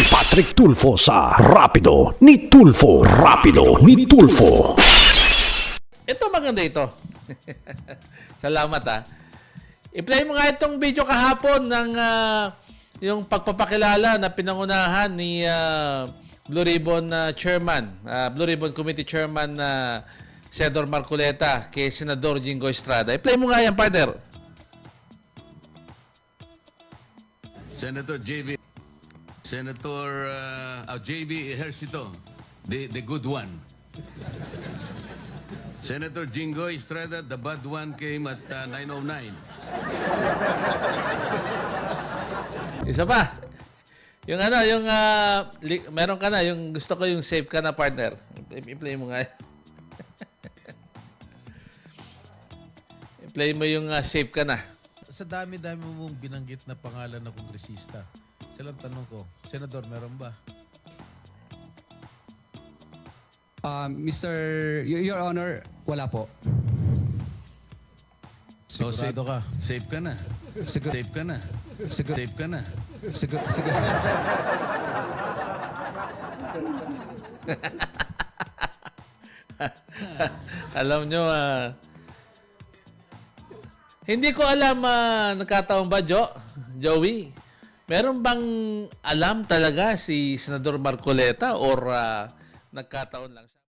si Patrick Tulfo sa Rapido ni Tulfo. Rapido ni Tulfo. Ito maganda ito. Salamat ah. I-play mo nga itong video kahapon ng ah, yung pagpapakilala na pinangunahan ni ah, Blue Ribbon ah, Chairman, ah, Blue Ribbon Committee Chairman na Senador Marcoleta kay Senador Jingo Estrada. I-play mo nga yan, partner. Senator JB Senator uh, oh, JB Ejercito, the the good one. Senator Jingo Estrada, the bad one came at uh, 909. Isa pa. Yung ano, yung ah, li- meron ka na, yung gusto ko yung safe ka na partner. I- I-play mo nga. I-play mo yung ah, safe ka na. Sa dami-dami mong binanggit na pangalan na kongresista, silang tanong ko, Senador, meron ba? Uh, Mr. Y- Your Honor, wala po. So safe, Sigurado ka? safe ka na. Sigur, Safe ka na. sigur, Safe ka na. sigur, sigur. Alam nyo, ah, hindi ko alam, uh, nagkataon ba, Jo? Joey? Meron bang alam talaga si Senador Marcoleta or ah, nagkataon lang siya?